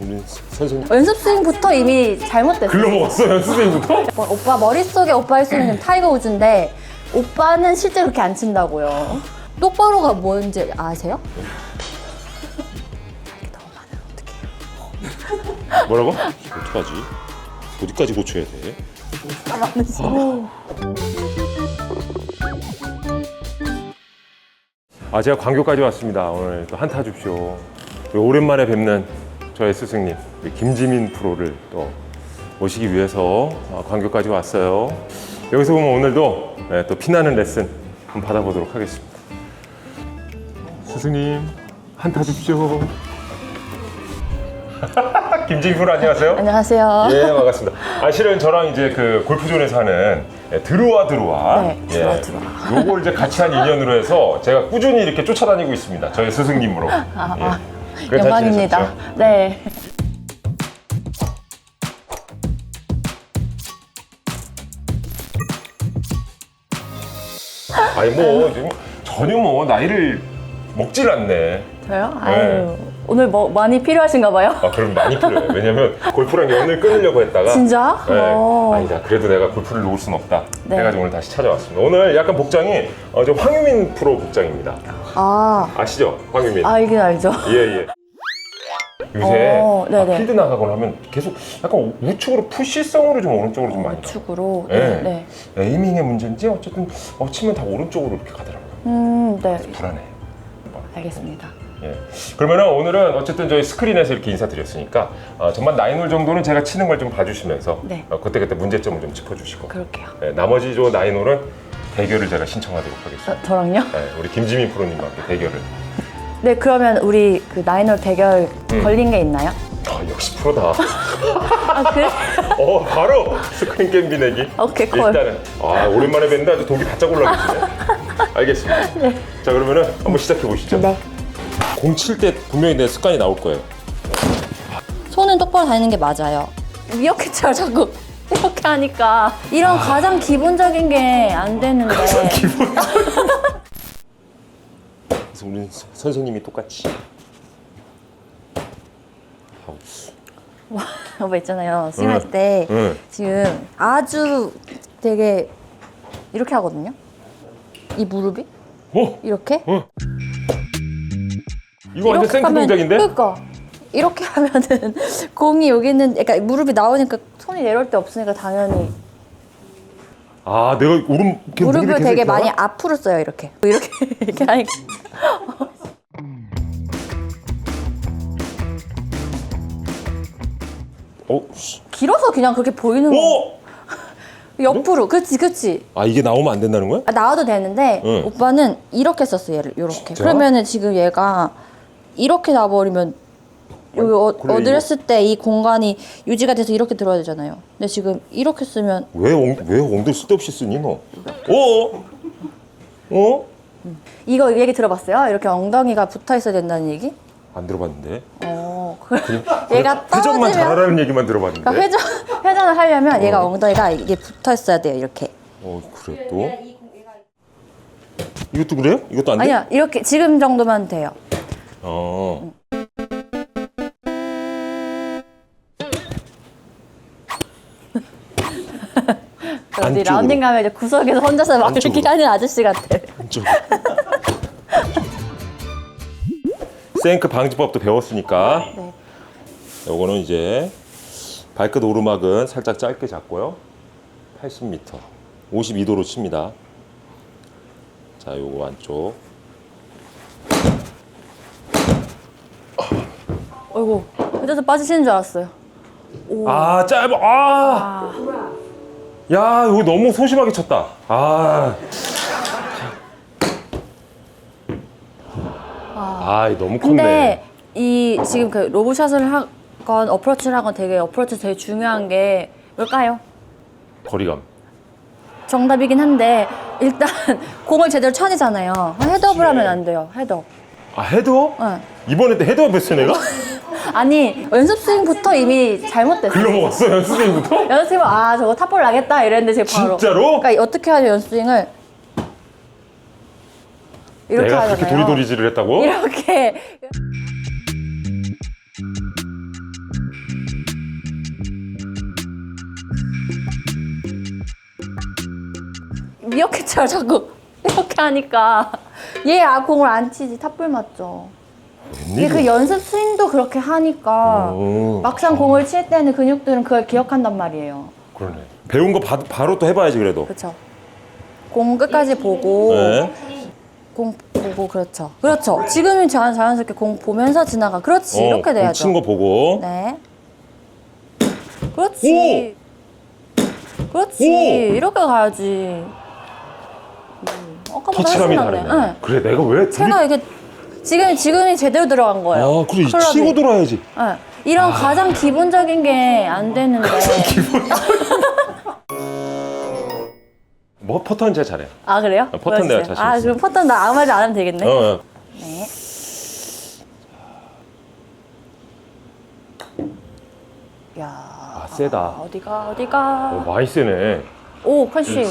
우리 선생님 연습 스윙부터 이미 잘못됐어. 글로 먹었어요 선생님부터? 어, 오빠 머릿속에 오빠의 스윙은 타이거 우즈인데 오빠는 실제로 그렇게 안 친다고요. 똑바로가 뭔지 아세요? 뭐라고? 어떡하지? 어디까지 고쳐야 돼? 아 제가 광교까지 왔습니다. 오늘 또 한타 줍쇼. 오랜만에 뵙는 저의 스승님 김지민 프로를 또 모시기 위해서 아, 광교까지 왔어요. 여기서 보면 오늘도 네, 또 피나는 레슨 한번 받아보도록 하겠습니다. 스승님 한타 줍쇼. 김지민 프로 안녕하세요. 안녕하세요. 예, 반갑습니다. 아, 실은 저랑 이제 그 골프존에서 하는 예, 들어와 들어와. 네, 들어와, 들어와. 요걸 이제 같이 한 인연으로 해서 제가 꾸준히 이렇게 쫓아다니고 있습니다. 저희 스승님으로. 아, 영광입니다. 네. 아니 뭐 지금 전혀 뭐 나이를 먹질 않네. 저요? 아유, 오늘 뭐 많이 필요하신가 봐요. 아, 그럼 많이 필요해요. 왜냐면 골프랑 연을 끊으려고 했다가 진짜? 네. 어. 아니다. 그래도 내가 골프를 놓을 순 없다. 네. 해가지고 오늘 다시 찾아왔습니다. 오늘 약간 복장이 어, 저 황유민 프로 복장입니다. 아, 아시죠? 황유민. 알긴 알죠. 예, 예. 요새 어, 아, 네네. 필드 나가거나 하면 계속 약간 우측으로 푸시성으로 좀 오른쪽으로 좀 많이 가. 우측으로. 네. 네. 네. 에이밍의 문제인지 어쨌든 어, 치면 다 오른쪽으로 이렇게 가더라고요. 음, 네. 불안해. 알겠습니다. 예. 그러면은 오늘은 어쨌든 저희 스크린에서 이렇게 인사드렸으니까 어, 전반 나인홀 정도는 제가 치는 걸 좀 봐주시면서 네. 어, 그때그때 문제점을 좀 짚어주시고 그럴게요. 예, 나머지 저 나인홀은 대결을 제가 신청하도록 하겠습니다. 저, 저랑요? 예, 우리 김지민 프로님과 함께 대결을. 네, 그러면 우리 그 나인홀 대결 음. 걸린 게 있나요? 아 역시 프로다. 아, 그래? 어 바로 스크린 게임 비내기. 오케이, 콜. 일단은 아 오랜만에 뵀는데 아주 독이 바짝 올라오시네. 알겠습니다. 자 그러면은 한번 시작해 보시죠. 네. 공칠때 분명히 내 습관이 나올 거예요. 손은 똑바로 다니는 게 맞아요. 이렇게 잘 자꾸 이렇게 하니까 이런 가장 기본적인 게 안 되는데 그래서 우리 선생님이 똑같이 하우스. 오빠 있잖아요. 스윙할 때 응. 지금 아주 되게 이렇게 하거든요. 이 무릎이 어? 이렇게 이거 완전 생크 하면- 동작인데? 그러니까 이렇게 하면은 공이 여기 있는 그러니까 무릎이 나오니까 손이 내려올 데 없으니까 당연히 아 내가 오른 이렇게 무릎을 계속 되게 이렇게 많이 하나? 앞으로 써요 이렇게 이렇게 이렇게 하니까 어? 씨. 길어서 그냥 그렇게 보이는 거 오! 옆으로 그치 그치 아 이게 나오면 안 된다는 거야? 아, 나와도 되는데 응. 오빠는 이렇게 썼어 얘를 이렇게? 그러면은 지금 얘가 이렇게 나버리면 여기 어, 그래, 어드레스 때 이 공간이 유지가 돼서 이렇게 들어야 되잖아요 근데 지금 이렇게 쓰면 왜, 엉, 왜 엉덩이 쓸데없이 쓰니 너? 어? 어? 이거 얘기 들어봤어요? 이렇게 엉덩이가 붙어 있어야 된다는 얘기? 안 들어봤는데 어 그, 얘가 회전만 떨어지면 잘하라는 얘기만 들어봤는데 그러니까 회전 회전을 하려면 얘가 엉덩이가 이게 붙어 있어야 돼요 이렇게 어 그래 또? 이것도 그래요? 이것도 안 돼? 아니야 이렇게 지금 정도면 돼요 어. 어디 안쪽으로. 라운딩 가면 이제 구석에서 혼자서 막 이렇게 안쪽으로. 하는 아저씨 같아 좀. 생크 방지법도 배웠으니까 네. 요거는 이제 발끝 오르막은 살짝 짧게 잡고요 80m 52도로 칩니다 자 요거 안쪽 어이구 그래서 빠지시는 줄 알았어요 아 짧아 아. 야 이거 너무 소심하게 쳤다 아. 아, 너무 컸네. 근데 이 지금 그 로브샷을 하건 어프로치를 하건 되게 어프로치 되게 중요한 게 뭘까요? 거리감. 정답이긴 한데 일단 공을 제대로 쳐내잖아요. 헤드업을 하면 안 돼요. 헤드업. 아 헤드업? 응. 이번에 또 헤드업 했어 내가? 아니 연습생부터 이미 잘못됐어. 글러먹었어 연습 스윙부터? 연습생 아 저거 탑볼 나겠다 이랬는데 제가 바로. 진짜로? 그러니까 어떻게 하죠 연습 스윙을? 이렇게 내가 그렇게 도리도리질을 했다고? 이렇게. 미어캣처럼 자꾸 이렇게 하니까 얘 아 공을 안 치지 탑볼 맞죠. 이게 그 연습 스윙도 그렇게 하니까 오. 막상 공을 칠 때는 근육들은 그걸 기억한단 말이에요. 그러네. 배운 거 바, 바로 또 해봐야지 그래도. 그렇죠. 공 끝까지 보고 네. 공 보고 그렇죠. 그렇죠. 지금은 자연 자연스럽게 공 보면서 지나가. 그렇지 이렇게 돼야죠. 친거 보고. 네. 그렇지. 그렇지. 이렇게 가야지. 음, 아까보다 훨씬 터치감이 낫네. 다르네. 네. 그래 내가 왜 제가 이게 지금 지금이 제대로 들어간 거예요. 아 그래 클럽이. 치고 돌아야지. 네. 이런 가장 기본적인 게 안 되는데. 뭐 퍼터는 제가 잘해. 아 그래요? 아, 퍼터는 내가 보여주세요. 자신 아 있어. 그럼 퍼터는 나 아무 말도 안 하면 되겠네. 어, 어. 네. 야. 아 세다. 어디가 어디가. 어, 많이 세네. 오 컨시.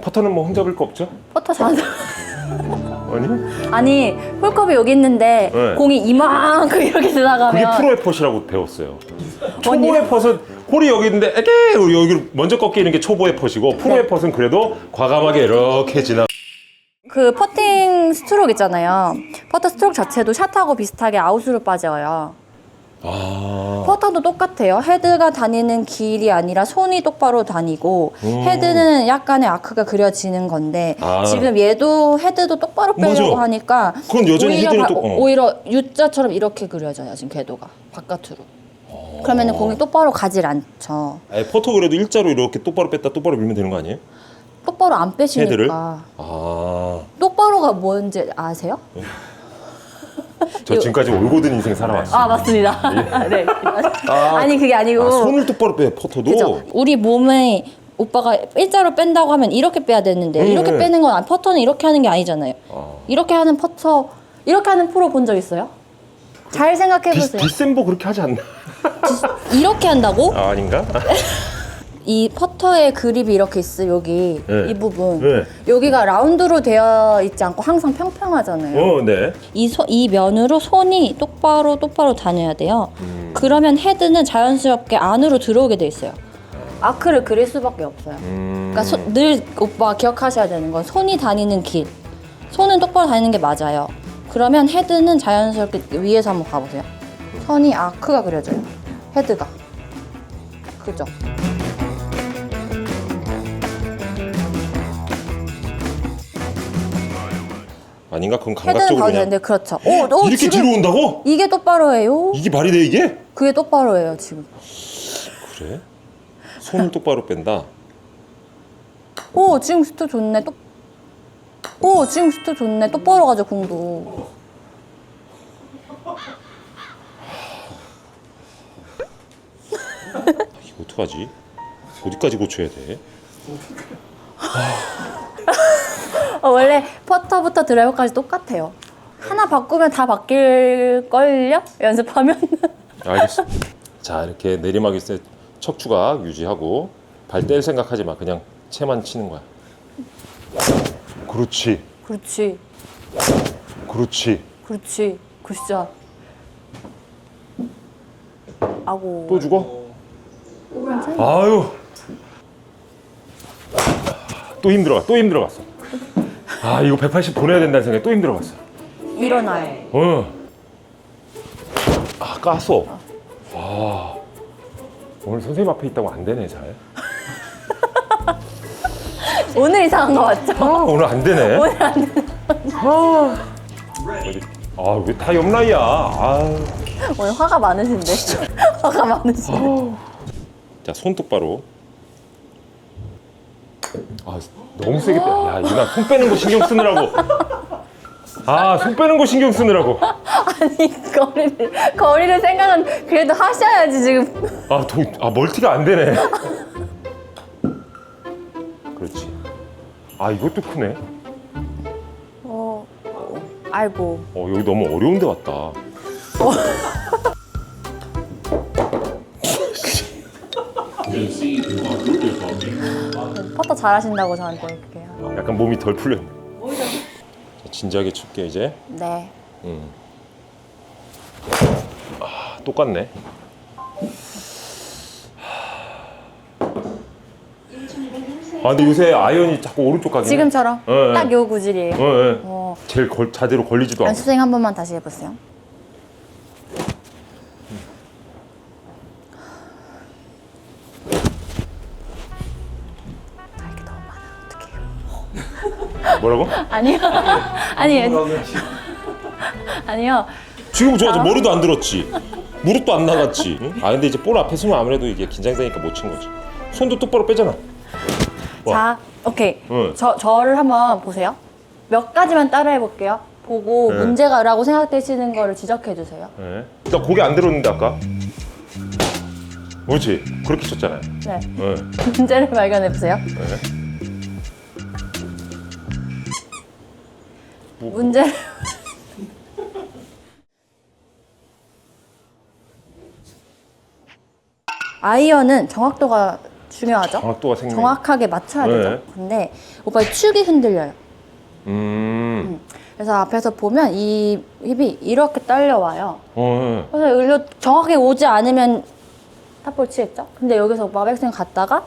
퍼터는 뭐 흠잡을 거 없죠? 퍼터 잘. 아니? 아니 홀컵이 여기 있는데 네. 공이 이만큼 이렇게 그게 지나가면 프로의 펫이라고 배웠어요. 초보의 펫은 홀이 여기 있는데 에게 여기로 먼저 꺾이는 게 초보의 펫이고 프로의 펫은 그래도 과감하게 이렇게 지나. 그 퍼팅 스트로크 있잖아요. 퍼터 스트로크 자체도 샷하고 비슷하게 아웃으로 빠져요. 아. 퍼터도 똑같아요. 헤드가 다니는 길이 아니라 손이 똑바로 다니고 음. 헤드는 약간의 아크가 그려지는 건데 아. 지금 얘도 헤드도 똑바로 빼려고 맞아. 하니까 그건 여전히 오히려, 헤드는 바- 똑- 어. 오히려 U자처럼 이렇게 그려져요. 지금 궤도가 바깥으로. 어. 그러면 공이 똑바로 가질 않죠. 아니, 퍼터 그래도 일자로 이렇게 똑바로 뺐다 똑바로 밀면 되는 거 아니에요? 똑바로 안 빼시니까. 헤드를? 아. 똑바로가 뭔지 아세요? 저 지금까지 올고든 인생 살아왔어요. 아 맞습니다. 네. 아 니 그게 아니고 아, 손을 똑바로 빼 퍼터도. 그죠. 우리 몸에 오빠가 일자로 뺀다고 하면 이렇게 빼야 되는데 음, 이렇게 음. 빼는 건 아니- 퍼터는 이렇게 하는 게 아니잖아요. 아. 이렇게 하는 퍼터 이렇게 하는 프로 본 적 있어요? 잘 생각해 디, 보세요. 디셈버 그렇게 하지 않나? 이렇게 한다고? 아, 아닌가? 이 퍼터의 그립이 이렇게 있어 여기 네. 이 부분 네. 여기가 라운드로 되어 있지 않고 항상 평평하잖아요. 어, 네. 이, 소, 이 면으로 손이 똑바로 똑바로 다녀야 돼요. 음. 그러면 헤드는 자연스럽게 안으로 들어오게 돼 있어요. 아크를 그릴 수밖에 없어요. 음. 그러니까 소- 늘 오빠 기억하셔야 되는 건 손이 다니는 길. 손은 똑바로 다니는 게 맞아요. 그러면 헤드는 자연스럽게 위에서 한번 가보세요. 선이 아크가 그려져요. 헤드가. 그죠? 아닌가? 그럼 헤드는 감각적으로 그냥 되는데 그렇죠. 오, 오, 이렇게 지금 뒤로 온다고? 이게 똑바로예요. 이게 말이 돼 이게? 그게 똑바로예요 지금. 그래? 손을 똑바로 뺀다. 오 지금 스트 좋네. 똑. 오 지금 스트 좋네. 똑바로 가죠 공도. 이거 어떡하지? 어디까지 고쳐야 돼? 어, 원래 퍼터부터 드라이버까지 똑같아요. 하나 바꾸면 다 바뀔 걸요? 연습하면. 알겠어. 자 이렇게 내리막 있을 때 척추각 유지하고 발 뗄 생각하지 마. 그냥 채만 치는 거야. 그렇지, 그렇지, 그렇지. 그렇지, 굿샷. 아고. 또 죽어? 아유. 또 힘들어가. 또 힘들어갔어. 아 이거 180 보내야 된다는 생각에 또 힘들어갔어. 일어나요. 어. 아 깠어. 아 오늘 선생님 앞에 있다고 안 되네 잘. 오늘 이상한 거 맞죠? 아 오늘 안 되네. 오늘 안 돼. 아왜 다 옆라이야. 아. 오늘 화가 많으신데. 화가 많으신데. 자, 손 똑바로. 아, 너무 세게 빼. 야, 이거 나손 빼는 거 신경 쓰느라고. 아, 손 빼는 거 신경 쓰느라고. 아니 거리를 거리를 생각은 그래도 하셔야지 지금. 아, 도, 아 멀티가 안 되네. 그렇지. 아, 이것도 크네. 어. 아이고. 어, 여기 너무 어려운 데 왔다. 퍼터 잘하신다고 저한테 이렇게. 약간 몸이 덜 풀렸네. 자, 진지하게 칠게 이제. 네. 아, 똑같네. 아 근데 요새 아이언이 자꾸 오른쪽 가긴 해. 지금처럼 예, 예. 딱 요 구질이에요. 어, 예. 어. 제일 걸, 자대로 걸리지도 않고. 연습생 한 번만 다시 해보세요. 뭐라고? 아니요. 아니에요. 아니요. 지금 좋아서 머리도 안 들었지. 무릎도 안 나갔지. 응? 아 근데 이제 볼 앞에 서면 아무래도 이게 긴장되니까 못 친 거지. 손도 똑바로 빼잖아. 와. 자, 오케이. 응. 저, 저를 한번 보세요. 몇 가지만 따라해 볼게요. 보고 네. 문제가라고 생각되시는 거를 지적해 주세요. 네. 나 고개 안 들었는데 아까. 그렇지. 그렇게 쳤잖아요. 네. 네. 문제를 발견해 보세요. 네. 문제 아이언은 정확도가 중요하죠. 정확도가 생명. 정확하게 맞춰야 네. 되죠. 근데 오빠 축이 흔들려요. 음. 그래서 앞에서 보면 이 힙이 이렇게 딸려와요. 어. 그래서 여기로 정확하게 오지 않으면 탑볼 치겠죠? 근데 여기서 오빠 백스윙 갔다가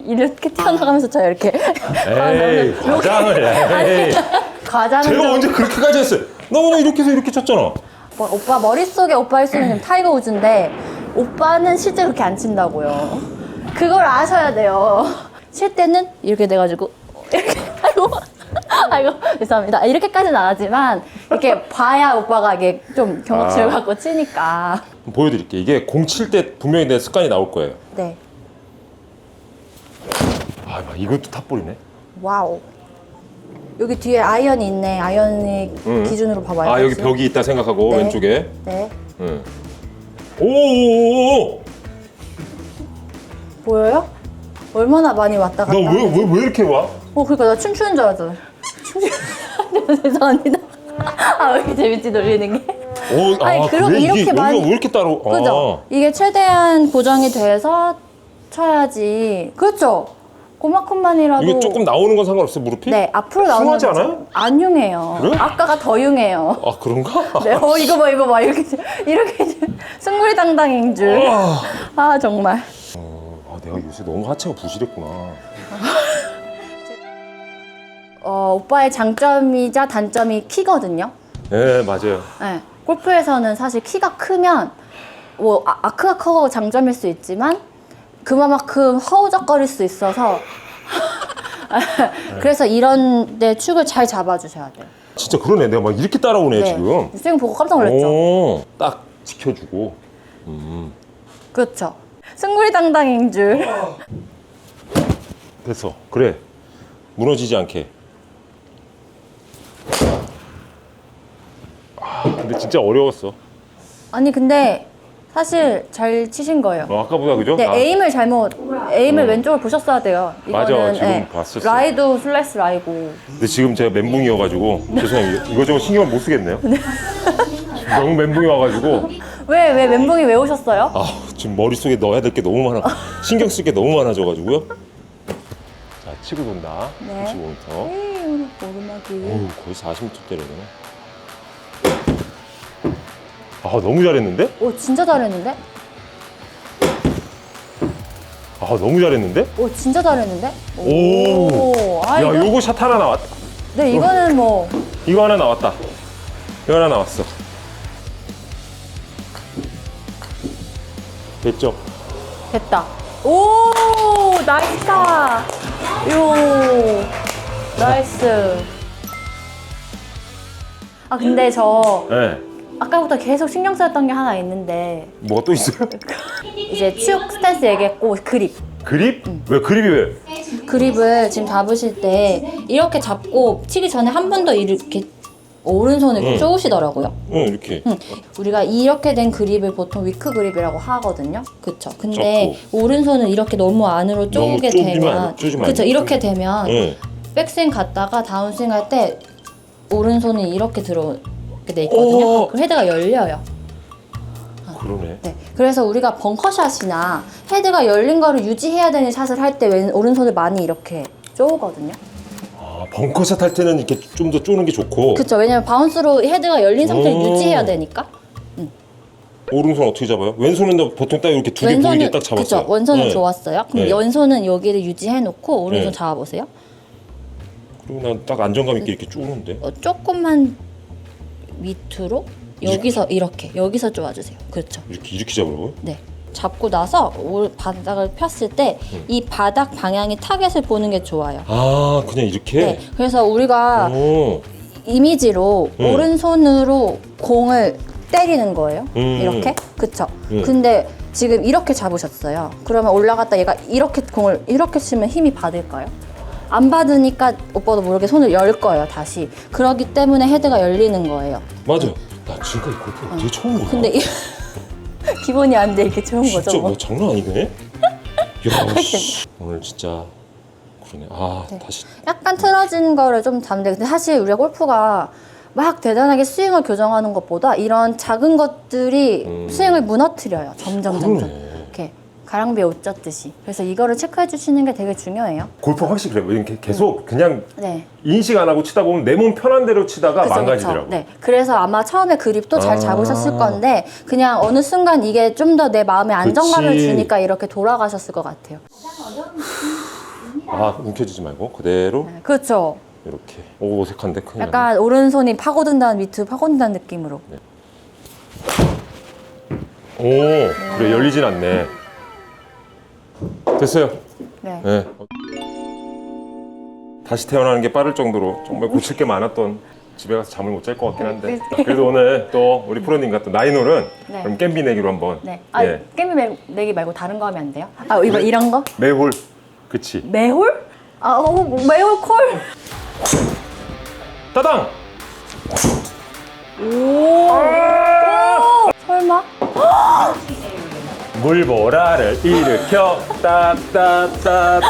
이렇게 튀어나가면서 저 이렇게 에이, 과장을. 에이. 과자는 제가 좀 언제 그렇게까지 했어요? 나 그냥 이렇게 해서 이렇게 쳤잖아. 뭐, 오빠 머릿속에 오빠 일수는 타이거 우즈인데 오빠는 실제 그렇게 안 친다고요. 그걸 아셔야 돼요. 칠 때는 이렇게 돼가지고 이렇게 아이고 아이고 죄송합니다. 이렇게까지는 안 하지만 이렇게 봐야 오빠가 이게 좀 경험치를 아. 갖고 치니까 보여드릴게요. 이게 공 칠 때 분명히 내 습관이 나올 거예요. 네 아, 막 이것도 탑볼이네. 와우 여기 뒤에 아이언이 있네. 아이언이 응. 기준으로 봐봐요. 아, 여기 벽이 있다 생각하고 네. 왼쪽에. 네 응. 오오오오. 보여요? 얼마나 많이 왔다 갔다. 나왜 왜 왜 이렇게 와? 어, 그러니까 나 춤추는 줄 알았잖아. 춤추는 죄송합니다. 아, 왜 이렇게 재밌지, 놀리는 게? 오, 아니, 아, 그럼 그래? 이렇게 이게 많이- 여기가 왜 이렇게 따로? 그죠? 이게 최대한 고정이 돼서 쳐야지. 그렇죠? 고마큼만이라도. 아, 이게 조금 나오는 건 상관없어 무릎이? 네, 앞으로 나오는 흉하지 거죠. 않아요? 안 흉해요. 그래? 아까가 더 흉해요. 아 그런가? 네, 어, 이거 봐, 이거 봐. 이렇게, 이렇게 승물당당인 줄. 아, 아, 정말. 아, 내가 요새 너무 하체가 부실했구나. 어, 오빠의 장점이자 단점이 키거든요. 네 맞아요. 네, 골프에서는 사실 키가 크면 뭐 아, 아크가 커가 장점일 수 있지만 그만큼 허우적거릴 수 있어서 그래서 이런 데 축을 잘 잡아주셔야 돼요. 진짜 그러네. 내가 막 이렇게 따라오네 지금. 스윙 보고 깜짝 놀랐죠. 오, 딱 지켜주고. 음, 그렇죠. 승부리 당당인 줄. 됐어. 그래. 무너지지 않게. 아, 근데 진짜 어려웠어. 아니 근데 사실 잘 치신 거예요. 어, 아까보다 그죠? 네, 아, 에임을 잘못 에임을 왼쪽을 보셨어야 돼요. 맞아, 지금 예, 봤었어요. 라이도 슬래시 라이고. 근데 지금 제가 멘붕이어가지고 죄송해요. 이거저거 신경을 못 쓰겠네요. 너무 멘붕이 와가지고 왜 왜 멘붕이 왜 오셨어요? 아 지금 머릿속에 넣어야 될 게 너무 많아. 신경 쓸 게 너무 많아져가지고요. 자 치고 돈다. 네. 95m. 에이, 오늘 오르막이. 어우 거의 40m 때리네. 아 너무 잘했는데? 오 진짜 잘했는데? 아 너무 잘했는데? 오 진짜 잘했는데? 오. 아, 야 이거, 요거 샷 하나 나왔다. 네 이거는 뭐 이거 하나 나왔다. 이거 하나 나왔어. 됐죠? 됐다. 오 나이스다. 요 나이스. 아 근데 저 네. 아까부터 계속 신경 쓰였던 게 하나 있는데 뭐가 또 있어요? 이제 축 스탠스 얘기했고 그립. 그립? 왜 그립이 왜? 그립을 지금 잡으실 때 이렇게 잡고 치기 전에 한 번 더 이렇게 오른손을 응. 쪼으시더라고요. 응 이렇게. 응. 우리가 이렇게 된 그립을 보통 위크 그립이라고 하거든요. 그쵸. 근데 오른손을 이렇게 너무 안으로 쪼게 쪼지면 되면, 안- 안 그쵸. 돼. 이렇게 되면 응. 백스윙 갔다가 다운스윙 할 때 오른손이 이렇게 들어 오게 돼 있거든요. 오. 그럼 헤드가 열려요. 그러네. 네. 그래서 우리가 벙커샷이나 헤드가 열린 거를 유지해야 되는 샷을 할때 오른손을 많이 이렇게 쪼거든요. 아 벙커샷 할 때는 이렇게 좀 더 쪼는 게 좋고. 그쵸. 왜냐면 바운스로 헤드가 열린 상태를 오. 유지해야 되니까. 오른손 어떻게 잡아요? 왼손은 보통 딱 이렇게 두 개 보이게 딱 잡았어요. 그쵸, 왼손은 네. 좋았어요. 그럼 네. 왼손은 여기를 유지해 놓고 오른손 네. 잡아보세요. 그리고 난 딱 안정감 있게 이렇게 쭉 오는데. 어, 조금만 밑으로 여기서 이렇게 여기서 쪼아주세요. 그렇죠. 이렇게 이렇게 잡으라고요? 네. 잡고 나서 올- 바닥을 폈을 때 음. 이 바닥 방향이 타겟을 보는 게 좋아요. 아 그냥 이렇게. 네. 그래서 우리가 오. 이미지로 음. 오른손으로 공을 때리는 거예요. 음. 이렇게. 그쵸? 음. 근데 지금 이렇게 잡으셨어요. 그러면 올라갔다 얘가 이렇게 공을 이렇게 치면 힘이 받을까요? 안 받으니까 오빠도 모르게 손을 열 거예요, 다시. 그러기 때문에 헤드가 열리는 거예요. 맞아. 나 지금까지 골프 되게 처음 보다. 근데 이 기본이 안 돼 이렇게 좋은 거죠. 진짜 뭐. 뭐 장난 아니네. 야, 씨. 오늘 진짜 그러네. 아 네. 다시 약간 틀어진 거를 좀 잡는데 근데 사실 우리가 골프가 막 대단하게 스윙을 교정하는 것보다 이런 작은 것들이 음. 스윙을 무너뜨려요. 점점 점점 그러네. 가랑비에 옷 젖듯이. 그래서 이거를 체크해 주시는 게 되게 중요해요. 골프 확실히 그래요. 이렇게 계속 그냥 네. 인식 안 하고 치다 보면 내 몸 편한 대로 치다가 그쵸, 망가지더라고. 그쵸. 네. 그래서 아마 처음에 그립도 잘 아. 잡으셨을 건데 그냥 어느 순간 이게 좀 더 내 마음에 안정감을 그치. 주니까 이렇게 돌아가셨을 것 같아요. 아 움켜쥐지 말고 그대로 네. 그렇죠. 이렇게. 오 어색한데 큰일. 약간 오른손이 파고든다는 밑으로 파고든다는 느낌으로. 오 그래 열리진 않네. 됐어요. 네. 네. 다시 태어나는 게 빠를 정도로 정말 고칠 게 많았던 집에 가서 잠을 못 잘 것 같긴 한데 그래도 오늘 또 우리 프로님과 또 나인홀은 네. 그럼 겜비 내기로 한번 네. 아, 예. 게임 매- 내기 말고 다른 거 하면 안 돼요? 아, 이거 이런 거? 매홀 그치 매홀? 아, 어, 매홀 콜? 따당 설마? 물보라를 일으켜. 따따따따